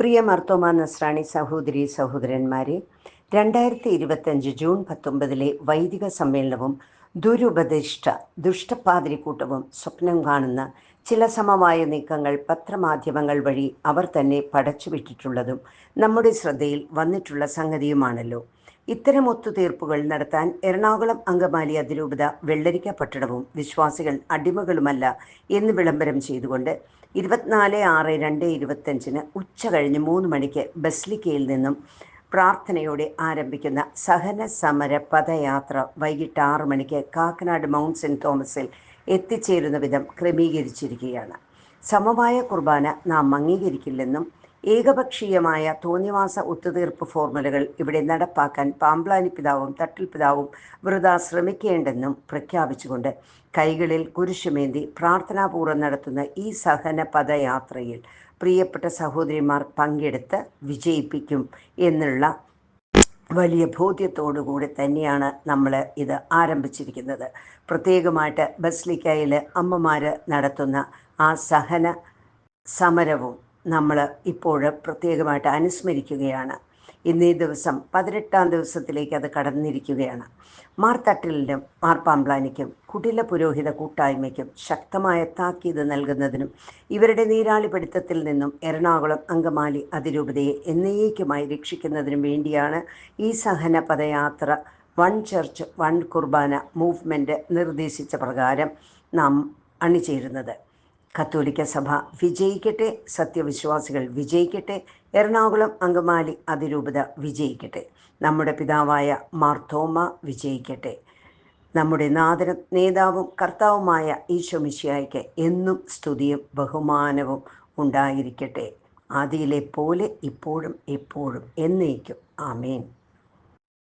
പ്രിയ മർത്തോമ നസ്രാണി സഹോദരി സഹോദരന്മാരെ രണ്ടായിരത്തി ഇരുപത്തഞ്ച് ജൂൺ പത്തൊമ്പതിലെ വൈദിക സമ്മേളനവും ദുരുപദിഷ്ട ദുഷ്ടപാതിരിക്കൂട്ടവും സ്വപ്നം കാണുന്ന ചില സമമായ നീക്കങ്ങൾ പത്രമാധ്യമങ്ങൾ വഴി അവർ തന്നെ പടച്ചുവിട്ടിട്ടുള്ളതും നമ്മുടെ ശ്രദ്ധയിൽ വന്നിട്ടുള്ള സംഗതിയുമാണല്ലോ. ഇത്തരം ഒത്തുതീർപ്പുകൾ നടത്താൻ എറണാകുളം അങ്കമാലി അതിരൂപത വെള്ളരിക്ക പട്ടണവും വിശ്വാസികൾ അടിമകളുമല്ല എന്ന് വിളംബരം ചെയ്തുകൊണ്ട് ഇരുപത്തിനാല് ആറ് രണ്ട് ഇരുപത്തഞ്ചിന് ഉച്ച കഴിഞ്ഞ് മൂന്ന് മണിക്ക് ബസ്ലിക്കയിൽ നിന്നും പ്രാർത്ഥനയോടെ ആരംഭിക്കുന്ന സഹന സമര പദയാത്ര വൈകിട്ട് ആറ് മണിക്ക് കാക്കനാട് മൗണ്ട് സെന്റ് തോമസിൽ എത്തിച്ചേരുന്ന വിധം ക്രമീകരിച്ചിരിക്കുകയാണ്. സമമായ കുർബാന നാം അംഗീകരിക്കില്ലെന്നും ഏകപക്ഷീയമായ തോന്നിവാസ ഒത്തുതീർപ്പ് ഫോർമുലകൾ ഇവിടെ നടപ്പാക്കാൻ പാമ്പ്ലാനി പിതാവും തട്ടിൽ പിതാവും വൃത ശ്രമിക്കേണ്ടെന്നും പ്രഖ്യാപിച്ചുകൊണ്ട് കൈകളിൽ കുരിശുമേന്തി പ്രാർത്ഥനാപൂർവം നടത്തുന്ന ഈ സഹന പദയാത്രയിൽ പ്രിയപ്പെട്ട സഹോദരിമാർ പങ്കെടുത്ത് വിജയിപ്പിക്കും എന്നുള്ള വലിയ ബോധ്യത്തോടുകൂടി തന്നെയാണ് നമ്മൾ ഇത് ആരംഭിച്ചിരിക്കുന്നത്. പ്രത്യേകമായിട്ട് ബസ്ലിക്കയിൽ അമ്മമാർ നടത്തുന്ന ആ സഹന സമരവും നമ്മൾ ഇപ്പോൾ പ്രത്യേകമായിട്ട് അനുസ്മരിക്കുകയാണ്. ഇന്നീ ദിവസം പതിനെട്ടാം ദിവസത്തിലേക്ക് അത് കടന്നിരിക്കുകയാണ്. മാർത്തട്ടിലിനും തട്ടിലിനും മാർ പാമ്പ്ലാനിക്കും കുടില പുരോഹിത കൂട്ടായ്മയ്ക്കും ശക്തമായ താക്കീത് നൽകുന്നതിനും ഇവരുടെ നീരാളിപിടുത്തത്തിൽ നിന്നും എറണാകുളം അങ്കമാലി അതിരൂപതയെ എന്നേക്കുമായി രക്ഷിക്കുന്നതിനും വേണ്ടിയാണ് ഈ സഹന പദയാത്ര വൺ ചർച്ച് വൺ കുർബാന മൂവ്മെന്റ് നിർദ്ദേശിച്ച പ്രകാരം നാം അണിചേരുന്നത്. കത്തോലിക്ക സഭ വിജയിക്കട്ടെ സത്യവിശ്വാസികൾ വിജയിക്കട്ടെ എറണാകുളം അങ്കമാലി അതിരൂപത വിജയിക്കട്ടെ നമ്മുടെ പിതാവായ മാർത്തോമ വിജയിക്കട്ടെ നമ്മുടെ നാദന നേതാവും കർത്താവുമായ ഈശോമിശിയായിക്ക് എന്നും സ്തുതിയും ബഹുമാനവും ഉണ്ടായിരിക്കട്ടെ. ആദിയിലെ പോലെ ഇപ്പോഴും എപ്പോഴും എന്നേക്കും. ആമേൻ.